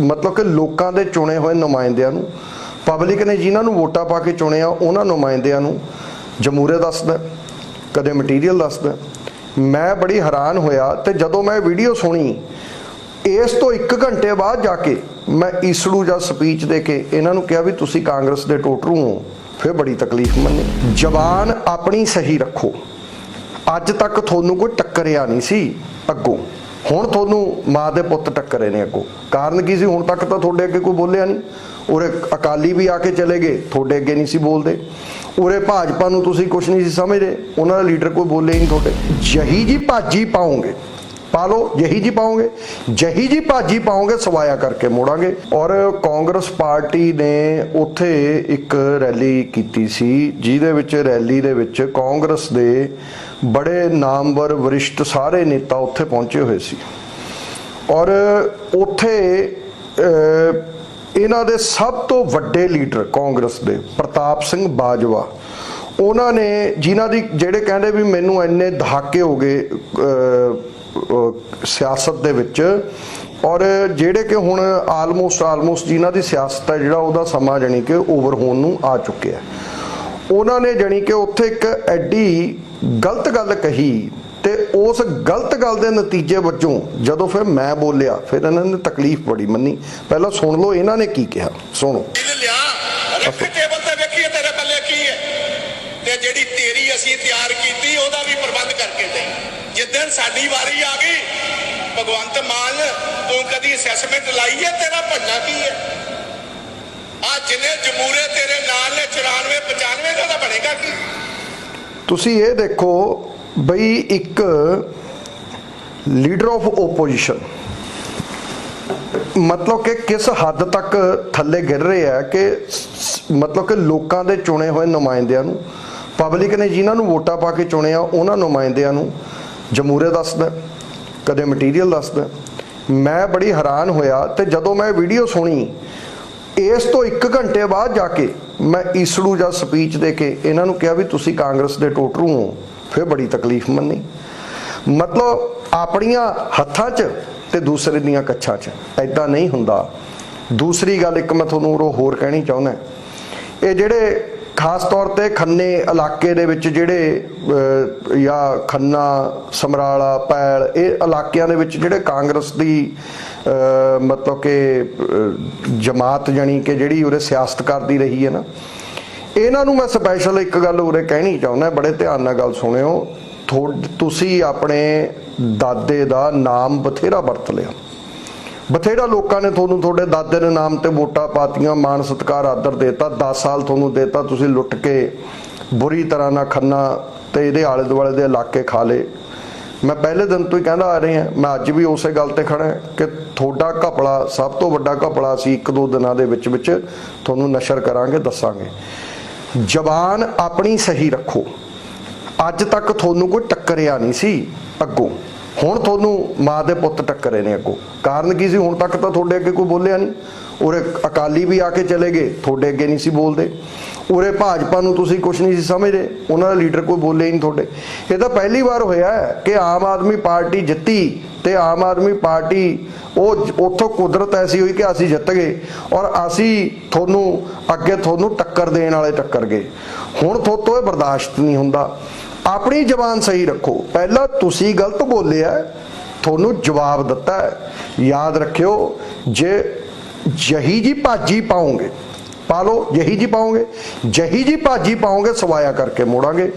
ਮਤਲਬ ਕਿ ਲੋਕਾਂ ਦੇ ਚੁਣੇ ਹੋਏ ਨੁਮਾਇੰਦਿਆਂ ਨੂੰ ਪਬਲਿਕ ਨੇ ਜਿਨ੍ਹਾਂ ਨੂੰ ਵੋਟਾਂ ਪਾ ਕੇ ਚੁਣਿਆ ਉਹਨਾਂ ਨੁਮਾਇੰਦਿਆਂ ਨੂੰ ਜਮੂਰੇ ਦੱਸਦਾ, ਕਦੇ ਮਟੀਰੀਅਲ ਦੱਸਦਾ। ਮੈਂ ਬੜੀ ਹੈਰਾਨ ਹੋਇਆ ਤੇ ਜਦੋਂ ਮੈਂ ਵੀਡੀਓ ਸੁਣੀ, ਇਸ ਤੋਂ 1 ਘੰਟੇ ਬਾਅਦ ਜਾ ਕੇ ਮੈਂ ਈਸੜੂ ਜਾਂ ਸਪੀਚ ਦੇ ਕੇ ਇਹਨਾਂ ਨੂੰ ਕਿਹਾ ਵੀ ਤੁਸੀਂ ਕਾਂਗਰਸ ਦੇ ਟੋਟਰੂ ਹੋ, ਫਿਰ ਬੜੀ ਤਕਲੀਫ ਮੰਨੀ। ਜ਼ਬਾਨ ਆਪਣੀ ਸਹੀ ਰੱਖੋ। ਅੱਜ ਤੱਕ ਤੁਹਾਨੂੰ ਕੋਈ ਟੱਕਰਿਆ ਨਹੀਂ ਸੀ ਅੱਗੋਂ। ਹੁਣ ਤੁਹਾਨੂੰ ਮਾਂ ਦੇ ਪੁੱਤ ਟੱਕਰੇ ਨੇ ਅੱਗੋਂ। ਕਾਰਨ ਕੀ ਸੀ? ਹੁਣ ਤੱਕ ਤਾਂ ਤੁਹਾਡੇ ਅੱਗੇ ਕੋਈ ਬੋਲਿਆ ਨਹੀਂ। ਉਰੇ ਅਕਾਲੀ ਵੀ ਆ ਕੇ ਚਲੇ ਗਏ, ਤੁਹਾਡੇ ਅੱਗੇ ਨਹੀਂ ਸੀ ਬੋਲਦੇ। ਉਰੇ ਭਾਜਪਾ ਨੂੰ ਤੁਸੀਂ ਕੁਝ ਨਹੀਂ ਸੀ ਸਮਝਦੇ। ਉਹਨਾਂ ਦਾ ਲੀਡਰ ਕੋਈ ਬੋਲੇ ਹੀ ਨਹੀਂ ਤੁਹਾਡੇ। ਜਹੀ ਜੀ ਭਾਜੀ ਪਾਉਂਗੇ, ਪਾ ਲਓ, ਜਹੀ ਜੀ ਪਾਉਂਗੇ। ਜਹੀ ਜੀ ਭਾਜੀ ਪਾਉਂਗੇ, ਸਵਾਇਆ ਕਰਕੇ ਮੋੜਾਂਗੇ। ਔਰ ਕਾਂਗਰਸ ਪਾਰਟੀ ਨੇ ਉੱਥੇ ਇੱਕ ਰੈਲੀ ਕੀਤੀ ਸੀ, ਜਿਹਦੇ ਵਿੱਚ, ਰੈਲੀ ਦੇ ਵਿੱਚ ਕਾਂਗਰਸ ਦੇ ਬੜੇ ਨਾਮਵਰ ਵਰਿਸ਼ਟ ਸਾਰੇ ਨੇਤਾ ਉੱਥੇ ਪਹੁੰਚੇ ਹੋਏ ਸੀ। ਔਰ ਉੱਥੇ ਅਹ, ਇਹਨਾਂ ਦੇ ਸਭ ਤੋਂ ਵੱਡੇ ਲੀਡਰ ਕਾਂਗਰਸ ਦੇ ਪ੍ਰਤਾਪ ਸਿੰਘ ਬਾਜਵਾ ਉਹਨਾਂ ਨੇ ਜਿਨ੍ਹਾਂ ਦੀ ਜਿਹੜੇ ਕਹਿੰਦੇ ਵੀ ਮੈਨੂੰ ਇੰਨੇ ਦਹਾਕੇ ਹੋ ਗਏ ਸਿਆਸਤ ਦੇ ਵਿੱਚ ਔਰ ਜਿਹੜੇ ਕਿ ਹੁਣ ਆਲਮੋਸਟ ਆਲਮੋਸਟ ਜਿਨ੍ਹਾਂ ਦੀ ਸਿਆਸਤ ਹੈ ਜਿਹੜਾ ਉਹਦਾ ਸਮਾਂ ਜਾਣੀ ਕਿ ਓਵਰ ਹੋਣ ਨੂੰ ਆ ਚੁੱਕਿਆ ਉਹਨਾਂ ਨੇ ਜਾਣੀ ਕਿ ਉੱਥੇ ਇੱਕ ਐਡੀ ਗਲਤ ਗੱਲ ਕਹੀ ਤੇ ਉਸ ਗਲਤ ਗੱਲ ਦੇ ਨਤੀਜੇ ਵਜੋਂ ਜਦੋਂ ਫਿਰ ਮੈਂ ਬੋਲਿਆ ਫਿਰ ਇਹਨਾਂ ਨੇ ਤਕਲੀਫ ਬੜੀ ਮੰਨੀ। ਪਹਿਲਾਂ ਸੁਣ ਲਓ ਇਹਨਾਂ ਨੇ ਕੀ ਕਿਹਾ। ਸੁਣੋ। ਇਹਨੇ ਲਿਆ ਰੱਖ ਟੇਬਲ ਤੇ ਵੇਖੀਏ ਤੇਰੇ ਪੱਲੇ ਕੀ ਹੈ। ਤੇ ਜਿਹੜੀ ਤੇਰੀ ਅਸੀਂ ਤਿਆਰ ਕੀਤੀ ਉਹਦਾ ਵੀ ਪ੍ਰਬੰਧ ਕਰਕੇ ਦੇ। ਜਿੱਦਣ ਸਾਡੀ ਵਾਰੀ ਆ ਗਈ ਭਗਵੰਤ ਮਾਨ ਤੂੰ ਕਦੀ ਅਸੈਸਮੈਂਟ ਲਾਈ ਹੈ? ਤੇਰਾ ਭੰਨਾ ਕੀ ਹੈ? ਆ ਜਿੰਨੇ ਜਮੂਰੇ ਤੇਰੇ ਨਾਲ ਨੇ 94 95 ਦਾ ਤਾਂ ਬਣੇਗਾ ਕੀ? ਤੁਸੀਂ ਇਹ ਦੇਖੋ ਬਈ ਇੱਕ ਲੀਡਰ ਆਫ ਓਪੋਜੀਸ਼ਨ, ਮਤਲਬ ਕਿ ਕਿਸ ਹੱਦ ਤੱਕ ਥੱਲੇ ਗਿਰ ਰਹੇ ਆ ਕਿ ਮਤਲਬ ਕਿ ਲੋਕਾਂ ਦੇ ਚੁਣੇ ਹੋਏ ਨੁਮਾਇੰਦਿਆਂ ਨੂੰ, ਪਬਲਿਕ ਨੇ ਜਿਨ੍ਹਾਂ ਨੂੰ ਵੋਟਾਂ ਪਾ ਕੇ ਚੁਣਿਆ ਉਹਨਾਂ ਨੁਮਾਇੰਦਿਆਂ ਨੂੰ ਜਮਹੂਰੇ ਦੱਸਦਾ, ਕਦੇ ਮਟੀਰੀਅਲ ਦੱਸਦਾ। ਮੈਂ ਬੜੀ ਹੈਰਾਨ ਹੋਇਆ ਤੇ ਜਦੋਂ ਮੈਂ ਵੀਡੀਓ ਸੁਣੀ ਇਸ ਤੋਂ 1 ਘੰਟੇ ਬਾਅਦ ਜਾ ਕੇ ਮੈਂ ਈਸੜੂ ਜਾਂ ਸਪੀਚ ਦੇ ਕੇ ਇਹਨਾਂ ਨੂੰ ਕਿਹਾ ਵੀ ਤੁਸੀਂ ਕਾਂਗਰਸ ਦੇ ਟੋਟਰੂ ਹੋ, ਫਿਰ ਬੜੀ ਤਕਲੀਫ ਮੰਨੀ। ਮਤਲਬ ਆਪਣੀਆਂ ਹੱਥਾਂ 'ਚ ਤੇ ਦੂਸਰੇ ਦੀਆਂ ਕੱਛਾਂ 'ਚ ਐਦਾਂ ਨਹੀਂ ਹੁੰਦਾ। ਦੂਸਰੀ ਗੱਲ ਇੱਕ ਮੈਂ ਤੁਹਾਨੂੰ ਉਰੋਂ ਹੋਰ ਕਹਿਣੀ ਚਾਹੁੰਦਾ। ਇਹ ਜਿਹੜੇ ਖਾਸ ਤੌਰ ਤੇ ਖੰਨੇ ਇਲਾਕੇ ਦੇ ਵਿੱਚ ਜਿਹੜੇ ਜਾਂ ਖੰਨਾ, ਸਮਰਾਲਾ, ਪੈਲ, ਇਹ ਇਲਾਕਿਆਂ ਦੇ ਵਿੱਚ ਜਿਹੜੇ ਕਾਂਗਰਸ ਦੀ ਮਤਲਬ ਕਿ ਜਮਾਤ ਜਾਣੀ ਕਿ ਜਿਹੜੀ ਉਰੇ ਸਿਆਸਤ ਕਰਦੀ ਰਹੀ ਹੈ ਨਾ, ਇਹਨਾਂ ਨੂੰ ਮੈਂ ਸਪੈਸ਼ਲ ਇੱਕ ਗੱਲ ਉਰੇ ਕਹਿਣੀ ਚਾਹੁੰਦਾ, ਬੜੇ ਧਿਆਨ ਨਾਲ ਗੱਲ ਸੁਣਿਓ। ਥੋ- ਤੁਸੀਂ ਆਪਣੇ ਦਾਦੇ ਦਾ ਨਾਮ ਬਥੇਰਾ ਵਰਤ ਲਿਆ। ਬਥੇਰਾ ਲੋਕਾਂ ਨੇ ਤੁਹਾਨੂੰ ਤੁਹਾਡੇ ਦਾਦੇ ਦੇ ਨਾਮ ਤੇ ਵੋਟਾਂ ਪਾਤੀਆਂ, ਮਾਣ, ਸਤਿਕਾਰ, ਆਦਰ ਦੇਤਾ 10 ਸਾਲ ਤੁਹਾਨੂੰ ਦੇਤਾ, ਤੁਸੀਂ ਲੁੱਟ ਕੇ ਬੁਰੀ ਤਰ੍ਹਾਂ ਨਾਲ ਖੰਨਾ ਤੇ ਇਹਦੇ ਆਲੇ ਦੁਆਲੇ ਦੇ ਇਲਾਕੇ ਖਾ ਲਏ। ਮੈਂ ਪਹਿਲੇ ਦਿਨ ਤੋਂ ਹੀ ਕਹਿੰਦਾ ਆ ਰਿਹਾ ਮੈਂ ਅੱਜ ਵੀ ਉਸੇ ਗੱਲ ਤੇ ਖੜਾ ਕਿ ਤੁਹਾਡਾ ਘਪਲਾ, ਸਭ ਤੋਂ ਵੱਡਾ ਘਪਲਾ ਸੀ ਇੱਕ ਦੋ ਦਿਨਾਂ ਦੇ ਵਿੱਚ ਵਿੱਚ ਤੁਹਾਨੂੰ ਨਸ਼ਰ ਕਰਾਂਗੇ, ਦੱਸਾਂਗੇ। ਜ਼ਬਾਨ ਆਪਣੀ ਸਹੀ ਰੱਖੋ। ਅੱਜ ਤੱਕ ਤੁਹਾਨੂੰ ਕੋਈ ਟੱਕਰਿਆ ਨਹੀਂ ਸੀ ਅੱਗੋਂ। ਹੁਣ ਤੁਹਾਨੂੰ ਮਾਂ ਦੇ ਪੁੱਤ ਟੱਕਰੇ ਨੇ ਅੱਗੋਂ। ਕਾਰਨ ਕੀ ਸੀ? ਹੁਣ ਤੱਕ ਤਾਂ ਤੁਹਾਡੇ ਅੱਗੇ ਕੋਈ ਬੋਲਿਆ ਨਹੀਂ। ਉਰੇ ਅਕਾਲੀ ਵੀ ਆ ਕੇ ਚਲੇ ਗਏ। ਤੁਹਾਡੇ ਅੱਗੇ ਨਹੀਂ ਸੀ ਬੋਲਦੇ। ਉਰੇ ਭਾਜਪਾ ਨੂੰ ਤੁਸੀਂ ਕੁਝ ਨਹੀਂ ਸੀ ਸਮਝਦੇ। ਉਹਨਾਂ ਦਾ ਲੀਡਰ ਕੋਈ ਬੋਲੇ ਹੀ ਨਹੀਂ ਤੁਹਾਡੇ। ਇਹ ਤਾਂ ਪਹਿਲੀ ਵਾਰ ਹੋਇਆ ਕਿ ਆਮ ਆਦਮੀ ਪਾਰਟੀ ਜਿੱਤੀ ਤੇ ਆਮ ਆਦਮੀ ਪਾਰਟੀ ਉਹ ਉੱਥੋਂ ਕੁਦਰਤ ਐਸੀ ਹੋਈ ਕਿ ਅਸੀਂ ਜਿੱਤ ਗਏ ਔਰ ਅਸੀਂ ਤੁਹਾਨੂੰ ਅੱਗੇ ਤੁਹਾਨੂੰ ਟੱਕਰ ਦੇਣ ਵਾਲੇ ਟੱਕਰ ਗਏ। ਹੁਣ ਤੁਹਾਤੋਂ ਇਹ ਬਰਦਾਸ਼ਤ ਨਹੀਂ ਹੁੰਦਾ। ਆਪਣੀ ਜ਼ਬਾਨ ਸਹੀ ਰੱਖੋ। ਪਹਿਲਾਂ ਤੁਸੀਂ ਗਲਤ ਬੋਲਿਆ ਤੁਹਾਨੂੰ ਜਵਾਬ ਦਿੱਤਾ ਯਾਦ ਰੱਖਿਓ, ਜੇ ਜਹੀ ਜੀ ਭਾਜੀ ਪਾਉਂਗੇ, ਪਾ ਲਓ, ਜਹੀ ਜੀ ਪਾਉਂਗੇ, ਜਹੀ ਜੀ ਭਾਜੀ ਪਾਉਂਗੇ, ਸਵਾਇਆ ਕਰਕੇ ਮੋੜਾਂਗੇ।